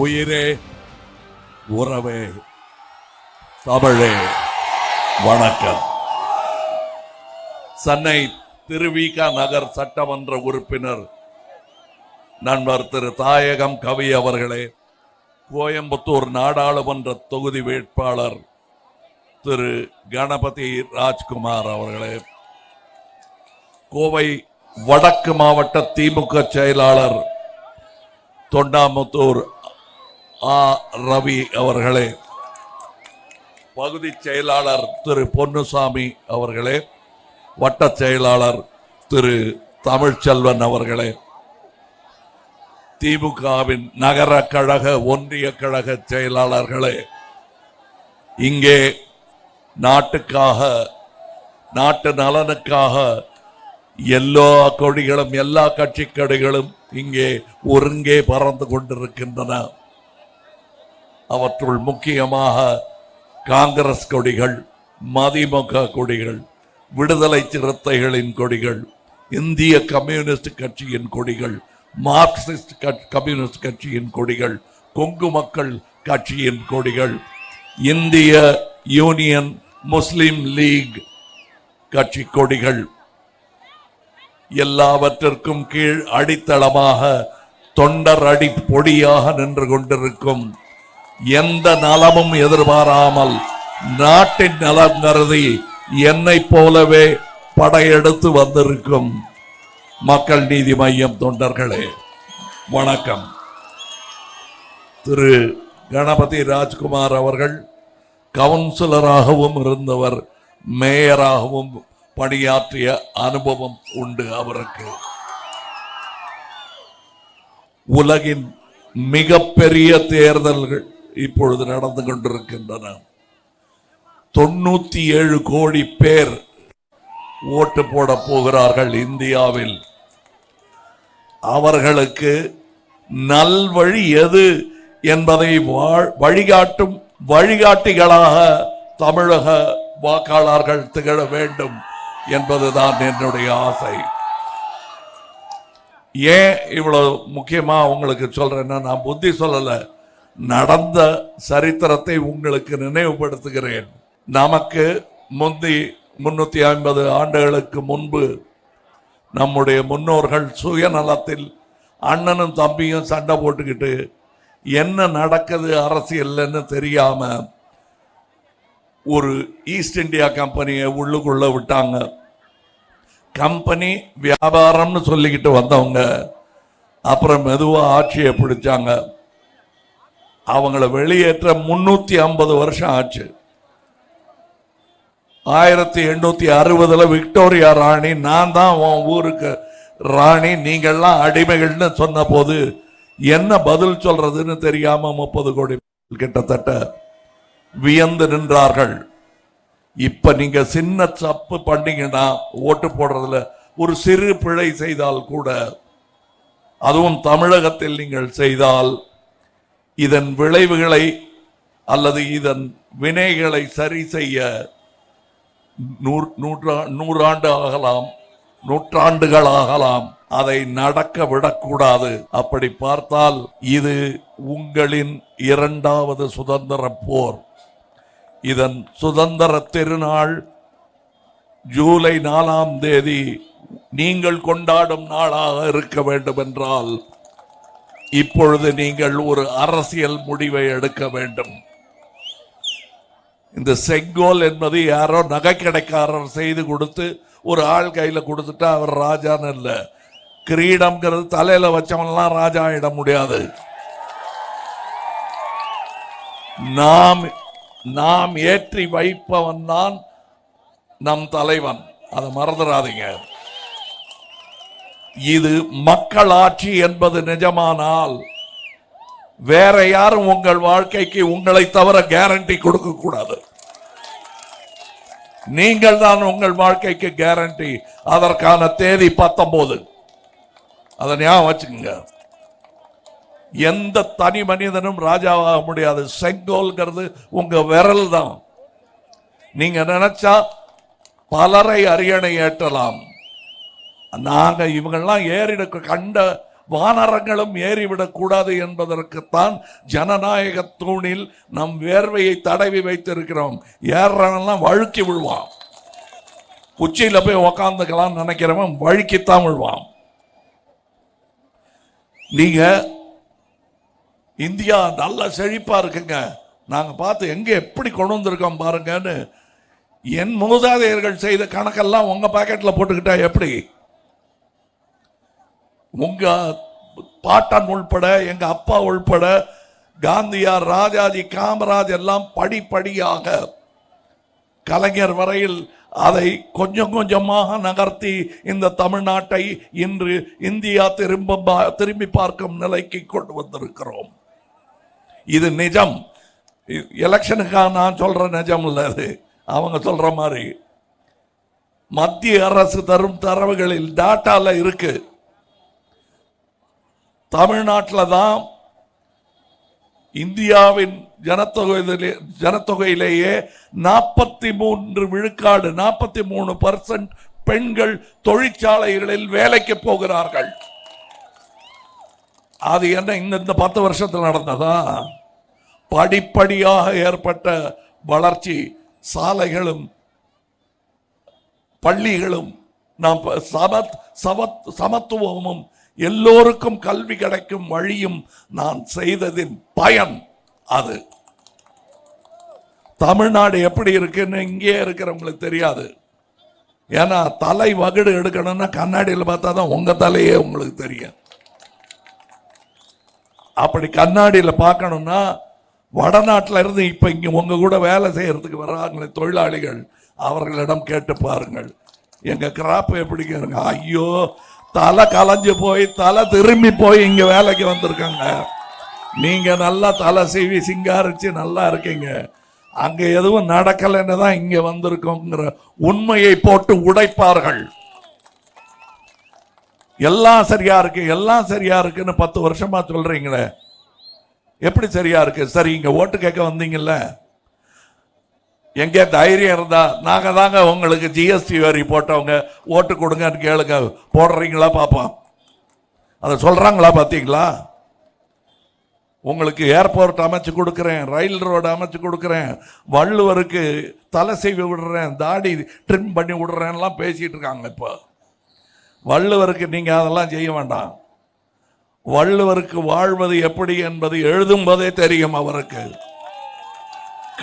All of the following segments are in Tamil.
உயிரே உறவே தமிழே வணக்கம். சென்னை திருவிக நகர் சட்டமன்ற உறுப்பினர் நண்பர் திரு தாயகம் கவி அவர்களே கோயம்புத்தூர் நாடாளுமன்ற தொகுதி வேட்பாளர் திரு கணபதி ராஜ்குமார் அவர்களே கோவை வடக்கு மாவட்ட திமுக செயலாளர் தொண்டாமுத்தூர் ஆ ரவி அவர்களே பகுதி செயலாளர் திரு பொன்னுசாமி அவர்களே வட்ட செயலாளர் திரு தமிழ்ச்செல்வன் அவர்களே திமுகவின் நகர கழக ஒன்றிய கழக செயலாளர்களே இங்கே நாட்டுக்காக நாட்டு நலனுக்காக எல்லா கொடிகளும் எல்லா கட்சி கொடிகளும் இங்கே ஒருங்கே பறந்து கொண்டிருக்கின்றன. அவற்றுள் முக்கியமாக காங்கிரஸ் கொடிகள் மதிமுக கொடிகள் விடுதலை சிறுத்தைகளின் கொடிகள் இந்திய கம்யூனிஸ்ட் கட்சியின் கொடிகள் மார்க்சிஸ்ட் கம்யூனிஸ்ட் கட்சியின் கொடிகள் கொங்கு மக்கள் கட்சியின் கொடிகள் இந்திய யூனியன் முஸ்லிம் லீக் கட்சி கொடிகள். எல்லாவற்றிற்கும் கீழ் அடித்தளமாக தொண்டர் அடி பொடியாக நின்று கொண்டிருக்கும் எந்த நலமும் எதிர்பாராமல் நாட்டின் நலம் கருதி என்னைப் போலவே படையெடுத்து வந்திருக்கும் மக்கள் நீதி மையம் தொண்டர்களே வணக்கம். திரு கணபதி ராஜ்குமார் அவர்கள் கவுன்சிலராகவும் இருந்தவர் மேயராகவும் பணியாற்றிய அனுபவம் உண்டு அவருக்கு. உலகின் மிகப்பெரிய தேர்தல்கள் இப்பொழுது நடந்து கொண்டிருக்கின்றன. தொண்ணூத்தி ஏழு கோடி பேர் ஓட்டு போட போகிறார்கள் இந்தியாவில். அவர்களுக்கு நல்வழி எது என்பதை வழிகாட்டும் வழிகாட்டிகளாக தமிழக வாக்காளர்கள் திகழ வேண்டும் என்பதுதான் என்னுடைய ஆசை. ஏன் இவ்வளவு முக்கியமா உங்களுக்கு சொல்றேன்னா நான் புத்தி சொல்லலை. நடந்த சரித்திரத்தை உங்களுக்கு நினைவுபடுத்துகிறேன். நமக்கு முந்தி முன்னூத்தி ஐம்பது ஆண்டுகளுக்கு முன்பு நம்முடைய முன்னோர்கள் சுயநலத்தில் அண்ணனும் தம்பியும் சண்டை போட்டுக்கிட்டு என்ன நடக்குது அரசியல்னு தெரியாம ஒரு ஈஸ்ட் இந்தியா கம்பெனியை உள்ளுக்குள்ள விட்டாங்க. கம்பெனி வியாபாரம்னு சொல்லிக்கிட்டு வந்தவங்க அப்புறம் மெதுவாக ஆட்சியை பிடிச்சாங்க. அவங்கள வெளியேற்ற முன்னூத்தி ஐம்பது வருஷம் ஆச்சு. ஆயிரத்தி எண்ணூத்தி அறுபதுல விக்டோரியா ராணி நான் தான் உன் ஊருக்கு ராணி நீங்கள்லாம் அடிமைகள்னு சொன்ன போது என்ன பதில் சொல்றதுன்னு தெரியாம முப்பது கோடி கிட்டத்தட்ட வியந்து நின்றார்கள். இப்ப நீங்க சின்ன தப்பு பண்ணீங்கன்னா ஓட்டு போடுறதுல ஒரு சிறு பிழை செய்தால் கூட அதுவும் தமிழகத்தில் நீங்கள் செய்தால் இதன் விளைவுகளை அல்லது இதன் வினைகளை சரி செய்ய நூற் நூற்றா நூறாண்டு ஆகலாம் நூற்றாண்டுகளாகலாம் அதை நடக்க விடக்கூடாது. அப்படி பார்த்தால் இது உங்களின் இரண்டாவது சுதந்திர போர். இதன் சுதந்திர திருநாள் ஜூலை நாலாம் தேதி நீங்கள் கொண்டாடும் நாளாக இருக்க வேண்டும் என்றால் இப்பொழுது நீங்கள் ஒரு அரசியல் முடிவை எடுக்க வேண்டும். இந்த செங்கோல் என்பது யாரோ நகைக்கடைக்காரர் செய்து கொடுத்து ஒரு ஆள் கையில் கொடுத்துட்டா அவர் ராஜான்னு இல்லை. கிரீடம்ங்கிறது தலையில் வச்சவன்லாம் ராஜா இட முடியாது. நாம் நாம் ஏற்றி வைப்பவன் தான் நம் தலைவன். அதை மறந்துடாதீங்க. இது மக்களாட்சி என்பது நிஜமானால் வேற யாரும் உங்கள் வாழ்க்கைக்கு உங்களை தவிர கேரண்டி கொடுக்க கூடாது. நீங்கள் தான் உங்கள் வாழ்க்கைக்கு கேரண்டி அதற்கான தேதி பத்தொன்பது அதை ஞாபகம் வச்சுக்கோங்க. எந்த தனி மனிதனும் ராஜாவாக முடியாது. செங்கோல்ங்கிறது உங்க விரல் தான் நீங்க நினைச்சா பலரை அரியணை ஏற்றலாம். நாங்கள் இவங்கெல்லாம் ஏறிட கண்ட வானரங்களும் ஏறிவிடக்கூடாது என்பதற்குத்தான் ஜனநாயக தூணில் நம் வேர்வையை தடவி வைத்திருக்கிறோம். ஏறவன்லாம் வழுக்கி விழுவான். உச்சியில் போய் உக்காந்துக்கலாம் நினைக்கிறவன் வழுக்கித்தான் விழுவான். நீங்க இந்தியா நல்ல செழிப்பா இருக்குங்க. நாங்கள் பார்த்து எங்க எப்படி கொண்டு வந்திருக்கோம் பாருங்கன்னு என் மூதாதையர்கள் செய்த கணக்கெல்லாம் உங்க பாக்கெட்ல போட்டுக்கிட்டா எப்படி? உங்க பாட்டன் உள்பட எங்க அப்பா உள்பட காந்தியார் ராஜாஜி காமராஜ் எல்லாம் படிப்படியாக கலைஞர் வரையில் அதை கொஞ்சம் கொஞ்சமாக நகர்த்தி இந்த தமிழ்நாட்டை இன்று இந்தியா திரும்ப பா- திரும்பி பார்க்கும் நிலைக்கு கொண்டு வந்திருக்கிறோம். இது நிஜம். இ- எலெக்ஷனுக்காக நான் சொல்ற நிஜம் இல்ல அது. அவங்க சொல்ற மாதிரி. மத்திய அரசு தரும் தரவுகளில் டாட்டால இருக்குது தமிழ்நாட்டில் தான் இந்தியாவின் ஜனத்தொகையிலே ஜனத்தொகையிலேயே நாற்பத்தி மூன்று விழுக்காடு நாற்பத்தி மூணு பர்சன்ட் பெண்கள் தொழிற்சாலைகளில் வேலைக்கு போகிறார்கள். அது என்ன இந்த இந்த பத்து வருஷத்தில் நடந்ததா? படிப்படியாக ஏற்பட்ட வளர்ச்சி சாலைகளும் பள்ளிகளும் நாம் சமத் சமத் சமத்துவமும் எல்லோருக்கும் கல்வி கிடைக்கும் வழியும் நான் செய்ததின் பயன் அது. தமிழ்நாடு எப்படி இருக்குன்னு இங்கே இருக்கிறவங்களுக்கு தெரியாது. ஏன்னா தலை வகுடு எடுக்கணும்னா கண்ணாடியில் பார்த்தா தான் உங்க தலையே உங்களுக்கு தெரியும். அப்படி கண்ணாடியில் பார்க்கணும்னா வடநாட்டில் இருந்து இப்ப இங்க உங்க கூட வேலை செய்யறதுக்கு வர்றாங்களே தொழிலாளிகள் அவர்களிடம் கேட்டு பாருங்கள். எங்க கிராப் எப்படிங்க ஐயோ தலை கலைஞ்சு போய் தலை திரும்பி போய் இங்கே வேலைக்கு வந்திருக்காங்க. நீங்கள் நல்லா தலை சீவி சிங்காரிச்சு நல்லா இருக்கீங்க. அங்கே எதுவும் நடக்கலைன்னு தான் இங்கே வந்திருக்கோங்கிற உண்மையை போட்டு உடைப்பார்கள். எல்லாம் சரியா இருக்கு எல்லாம் சரியா இருக்குன்னு பத்து வருஷமா சொல்றீங்களே. எப்படி சரியா இருக்கு? சரி இங்க ஓட்டு கேட்க வந்தீங்கல்ல? எங்க தைரியம் இருந்தா நாங்க தாங்க உங்களுக்கு ஜிஎஸ்டி வரி போட்டவங்க. ஓட்டு கொடுங்கன்னு கேளுங்க. போடுறீங்களா பார்ப்போம் அதை சொல்றாங்களா பார்த்தீங்களா உங்களுக்கு ஏர்போர்ட் அமைச்சு கொடுக்குறேன் ரயில் ரோடு அமைச்சு கொடுக்குறேன் வள்ளுவருக்கு தலை செய்வி விடுறேன் தாடி ட்ரிம் பண்ணி விடுறேன்லாம் பேசிட்டு இருக்காங்க இப்போ. வள்ளுவருக்கு நீங்கள் அதெல்லாம் செய்ய வேண்டாம். வள்ளுவருக்கு வாழ்வது எப்படி என்பது எழுதும் போதே தெரியும் அவருக்கு.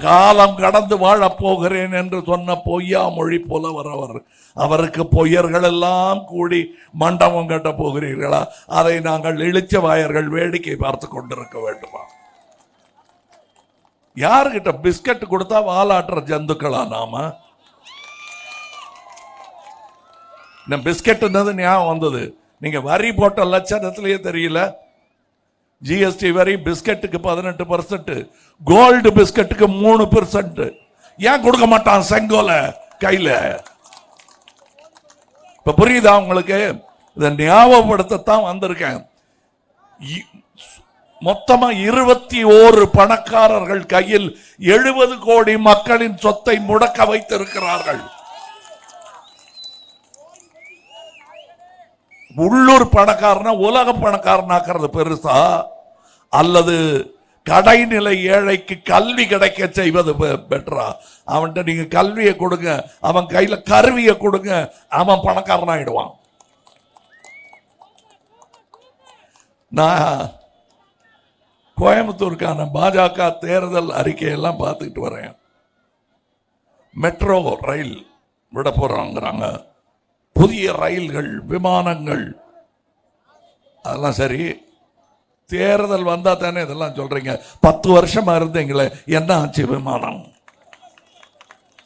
காலம் கடந்து வாழப் போகிறேன் என்று சொன்ன பொய்யா மொழி போல வரவர் அவருக்கு பொய்யர்கள் எல்லாம் கூடி மண்டபம் கட்ட போகிறீர்களா? அதை நாங்கள் இழிச்ச வாயர்கள் வேடிக்கை பார்த்து கொண்டிருக்க வேண்டுமா? யாருக்கிட்ட பிஸ்கட் கொடுத்தா வாலாட்டுற ஜந்துக்களா நாம? இந்த பிஸ்கட்ன்றது ஞாபகம் வந்தது. நீங்க வரி போட்ட லட்சணத்திலேயே தெரியல. ஜிஎஸ்டி வரி பிஸ்கட்டுக்கு பதினெட்டு பர்சன்ட் கோல்டு பிஸ்கட்டுக்கு மூணு பெர்சன்ட் ஏன் கொடுக்க மாட்டான் செங்கோல கையில? இப்ப புரியுதா உங்களுக்கு? இதை ஞாபகப்படுத்தத்தான் வந்திருக்கேன். இ- மொத்தமா இருபத்தி ஓரு பணக்காரர்கள் கையில் எழுபது கோடி மக்களின் சொத்தை முடக்க வைத்திருக்கிறார்கள். உள்ளூர் பணக்காரனா உலக பணக்காரனாக்குறது பெருசா? அல்லது கடைநிலை ஏழைக்கு கல்வி கிடைக்க செய்வது பெ- பெட்டரா? அவன்கிட்ட நீங்க கல்வியை கொடுங்க அவன் கையில கருவியை கொடுங்க அவன் பணக்காரனாயிடுவான். நான் கோயம்புத்தூருக்கான பாஜக தேர்தல் அறிக்கையெல்லாம் பார்த்துக்கிட்டு வரேன். மெட்ரோ ரயில் விட போறாங்கிறாங்க. புதிய ரயில்கள் விமானங்கள். அதெல்லாம் சரி. தேர்தல் வந்தா தானே இதெல்லாம் சொல்றீங்க. பத்து வருஷமா இருந்தீங்களே என்ன ஆச்சு விமானம்?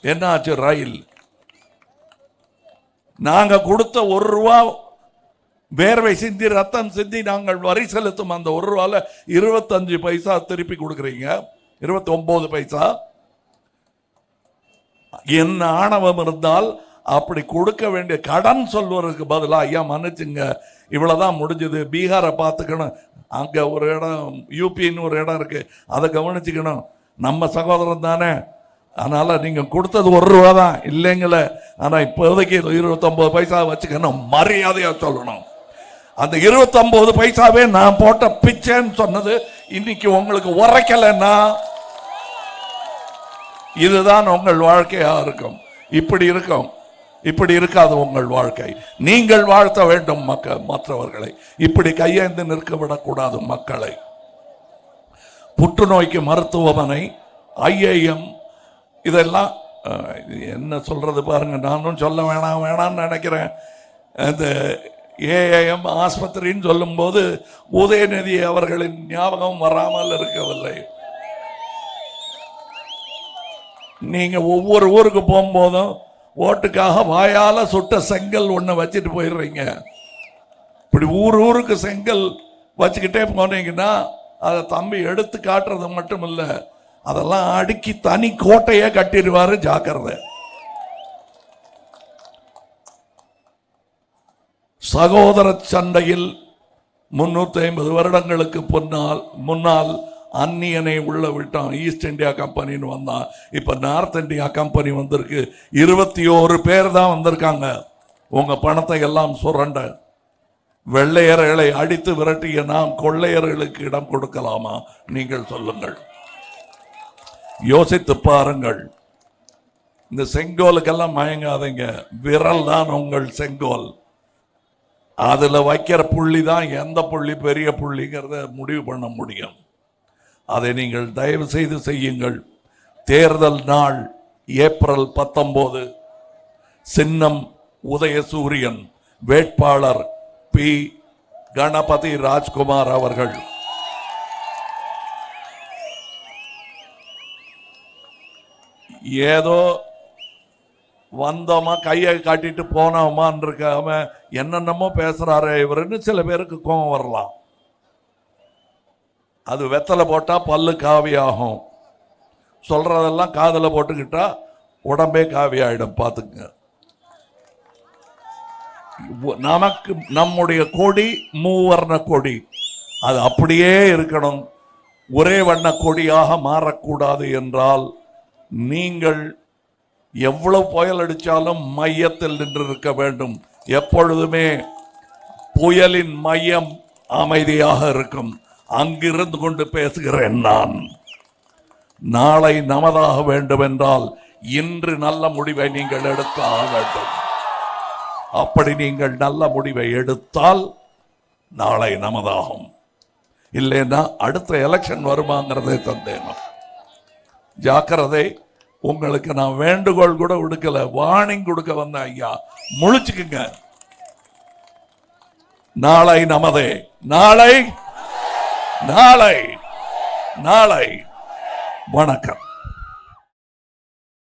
என்ன ஆச்சு ரயில்? நாங்க கொடுத்த ஒரு ரூபா வேர்வை சிந்தி ரத்தம் சிந்தி நாங்கள் வரி செலுத்தும் அந்த ஒரு ரூபால இருபத்தஞ்சு பைசா திருப்பி கொடுக்குறீங்க. இருபத்தி ஒன்பது பைசா. என்ன ஆணவம் இருந்தால் அப்படி கொடுக்க வேண்டிய கடன் சொல்வதற்கு பதிலாக ஐயா மன்னிச்சுங்க. இவ்வளோதான் முடிஞ்சது. பீகாரை பார்த்துக்கணும். அங்கே ஒரு இடம் யூபின்னு ஒரு இடம் இருக்குது அதை கவனிச்சுக்கணும். நம்ம சகோதரன் தானே. அதனால் நீங்கள் கொடுத்தது ஒரு ரூபா தான். இல்லைங்களே. ஆனால் இப்போதைக்கு இருபத்தொம்போது பைசா வச்சுக்கணும் மரியாதையாக சொல்லணும். அந்த 29 பைசாவே நான் போட்ட பிச்சைன்னு சொன்னது இன்னைக்கு உங்களுக்கு உரைக்கலைன்னா இதுதான் உங்கள் வாழ்க்கையாக இருக்கும். இப்படி இருக்கும். இப்படி இருக்காது உங்கள் வாழ்க்கை. நீங்கள் வாழ்த்த வேண்டும் மக்க மற்றவர்களை. இப்படி கையேந்து நிற்க விடக்கூடாது மக்களை. புற்றுநோய்க்கு மருத்துவமனை ஐஏஎம் இதெல்லாம் என்ன சொல்றது பாருங்க நானும் சொல்ல வேணாம் வேணாம்னு நினைக்கிறேன். அந்த ஏஐஎம் ஆஸ்பத்திரின்னு சொல்லும்போது உதயநிதி அவர்களின் ஞாபகம் வராமல் இருக்கவில்லை. நீங்க ஒவ்வொரு ஊருக்கு போகும்போதும் ஓட்டுக்காக வாயால சுட்ட செங்கல் ஒன்று வச்சுட்டு போயிடுறீங்க. இப்படி ஊர் ஊருக்கு செங்கல் வச்சுக்கிட்டே போனீங்கன்னா அதை தம்பி எடுத்து காட்டுறது மட்டும் இல்லை அதெல்லாம் அடுக்கி தனி கோட்டையே கட்டிடுவாரு ஜாக்கிரதை. சகோதர சண்டையில் முன்னூத்தி ஐம்பது வருடங்களுக்கு முன்னால் முன்னால் அந்நியனை உள்ள விட்டான். ஈஸ்ட் இந்தியா கம்பெனின்னு வந்தான் இப்போ நார்த் இந்தியா கம்பெனி வந்திருக்கு. இருபத்தி ஓரு பேர் தான் வந்திருக்காங்க. உங்கள் பணத்தை எல்லாம் சுரண்ட. வெள்ளையர்களை அடித்து விரட்டிய நாம் கொள்ளையர்களுக்கு இடம் கொடுக்கலாமா? நீங்கள் சொல்லுங்கள். யோசித்து பாருங்கள். இந்த செங்கோலுக்கெல்லாம் மயங்காதீங்க. விரல் தான் உங்கள் செங்கோல். அதில் வைக்கிற புள்ளி தான் எந்த புள்ளி? பெரிய புள்ளிங்கிறத முடிவு பண்ண முடியும். அதை நீங்கள் தயவு செய்து செய்யுங்கள். தேர்தல் நாள் ஏப்ரல் பத்தொம்போது சின்னம் உதயசூரியன் வேட்பாளர் பி. கணபதி ராஜ்குமார் அவர்கள். ஏதோ வந்தோமா கையை காட்டிட்டு போனோமான்னு இருக்காம என்னென்னமோ பேசுறாரு இவருன்னு சில பேருக்கு கோபம் வரலாம். அது வெத்தலை போட்டால் பல்லு காவி ஆகும் காதில் காதுல போட்டுக்கிட்டா உடம்பே காவி ஆயிடும் பார்த்துங்க நமக்கு நம்முடைய கொடி மூவர்ண கொடி. அது அப்படியே இருக்கணும். ஒரே வண்ண கொடியாக மாறக்கூடாது என்றால் நீங்கள் எவ்வளவு புயல் அடித்தாலும் மையத்தில் நின்று இருக்க வேண்டும். எப்பொழுதுமே புயலின் மையம் அமைதியாக இருக்கும். அங்கிருந்து கொண்டு பேசுகிறேன் நான். நாளை நமதாக வேண்டும் என்றால் இன்று நல்ல முடிவை நீங்கள் எடுக்க ஆக வேண்டும். அப்படி நீங்கள் நல்ல முடிவை எடுத்தால் நாளை நமதாகும். இல்லைன்னா அடுத்த எலெக்ஷன் வருமாங்கிறதே சந்தேகம் ஜாக்கிரதை உங்களுக்கு நான் வேண்டுகோள் கூட விடுக்கல வார்னிங் கொடுக்க வந்த ஐயா. முழிச்சுக்குங்க. நாளை நமதே. நாளை நாளை நாளை வணக்கம்.